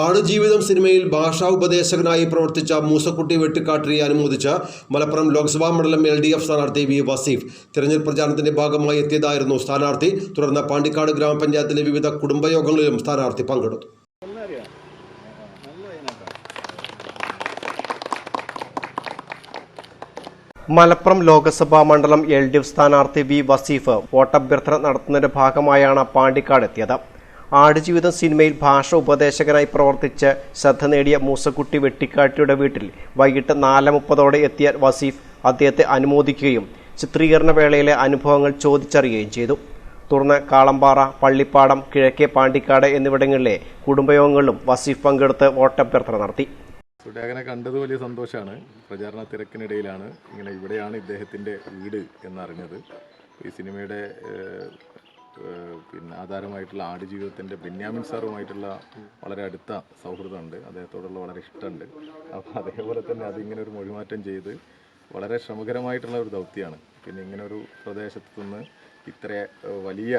ആടുജീവിതം സിനിമയിൽ ഭാഷാ ഉപദേശകനായി പ്രവർത്തിച്ച മൂസക്കുട്ടി വെട്ടിക്കാട്ടിയെ അനുമോദിച്ച് മലപ്പുറം ലോക്സഭാ മണ്ഡലം എൽ ഡി എഫ് സ്ഥാനാർത്ഥി വി വസീഫ്. തിരഞ്ഞെടുപ്പ് പ്രചാരണത്തിന്റെ ഭാഗമായി എത്തിയതായിരുന്നു സ്ഥാനാർത്ഥി. തുടർന്ന് പാണ്ടിക്കാട് ഗ്രാമപഞ്ചായത്തിലെ വിവിധ കുടുംബയോഗങ്ങളിലും സ്ഥാനാർത്ഥി പങ്കെടുത്തു. മലപ്പുറം ലോക്സഭാ മണ്ഡലം എൽ ഡി എഫ് സ്ഥാനാർത്ഥി വി വസീഫ് വോട്ടഭ്യർത്ഥന നടത്തുന്നതിന്റെ ഭാഗമായാണ് പാണ്ടിക്കാട് എത്തിയത്. ആടുജീവിതം സിനിമയിൽ ഭാഷ ഉപദേശകനായി പ്രവർത്തിച്ച് ശ്രദ്ധ നേടിയ മൂസക്കുട്ടി വെട്ടിക്കാട്ടിയുടെ വീട്ടിൽ വൈകിട്ട് നാല് മുപ്പതോടെ എത്തിയ വസീഫ് അദ്ദേഹത്തെ അനുമോദിക്കുകയും ചിത്രീകരണ വേളയിലെ അനുഭവങ്ങൾ ചോദിച്ചറിയുകയും ചെയ്തു. തുടർന്ന് കാളമ്പാറ പള്ളിപ്പാടം കിഴക്കേ പാണ്ടിക്കാട് എന്നിവിടങ്ങളിലെ കുടുംബയോഗങ്ങളിലും വസീഫ് പങ്കെടുത്ത് വോട്ടഭ്യർത്ഥന നടത്തി. സുഡാകനെ കണ്ടത് വലിയ സന്തോഷമാണ്. പ്രചാരണ തിരക്കിനിടയിലാണ് ഇങ്ങനെ ഇവിടെയാണ് ഇദ്ദേഹത്തിന്റെ വീട് എന്നറിഞ്ഞത്. ഈ സിനിമയുടെ പിന്നെ ആധാരമായിട്ടുള്ള ആടുജീവിതത്തിന്റെ ബെന്യാമിൻ സാറുമായിട്ടുള്ള വളരെ അടുത്ത സൗഹൃദമുണ്ട്. അദ്ദേഹത്തോടുള്ള വളരെ ഇഷ്ടമുണ്ട്. അപ്പോൾ അതേപോലെ തന്നെ അതിങ്ങനെ ഒരു മൊഴിമാറ്റം ചെയ്ത് വളരെ ശ്രമകരമായിട്ടുള്ള ഒരു ദൗത്യമാണ്. പിന്നെ ഇങ്ങനെ ഒരു പ്രദേശത്ത് നിന്ന് ഇത്ര വലിയ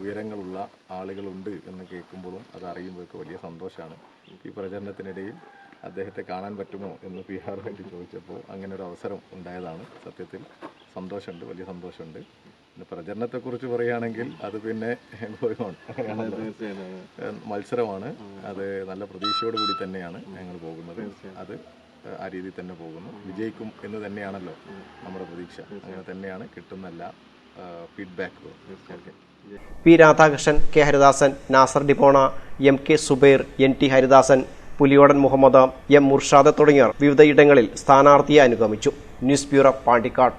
ഉയരങ്ങളുള്ള ആളുകളുണ്ട് എന്ന് കേൾക്കുമ്പോഴും അത് അറിയുമ്പോഴൊക്കെ വലിയ സന്തോഷമാണ്. ഈ പ്രചരണത്തിനിടയിൽ അദ്ദേഹത്തെ കാണാൻ പറ്റുമോ എന്ന് പി ആർ ചോദിച്ചപ്പോൾ അങ്ങനെ ഒരു അവസരം ഉണ്ടായതാണ് സത്യത്തിൽ. സന്തോഷമുണ്ട് വലിയ സന്തോഷമുണ്ട്. പിന്നെ പ്രചരണത്തെക്കുറിച്ച് പറയുകയാണെങ്കിൽ അത് പിന്നെ. മത്സരമാണ്. അത് നല്ല പ്രതീക്ഷയോട് കൂടി തന്നെയാണ് ഞങ്ങൾ പോകുന്നത്. അത് ആ രീതിയിൽ തന്നെ പോകുന്നു. വിജയിക്കും എന്ന് തന്നെയാണല്ലോ നമ്മുടെ പ്രതീക്ഷ. അങ്ങനെ തന്നെയാണ് കിട്ടുന്നല്ല എല്ലാ ഫീഡ്ബാക്കുകളും P Radhakrishnan K Haridasan Nasar Dipona M K Zubair N T Haridasan Puliyodan Muhammad M Murshad തുടങ്ങിയവർ വിവിധയിടങ്ങളിൽ സ്ഥാനാർത്ഥിയെ അനുഗമിച്ചു. News bureau Pandikkad.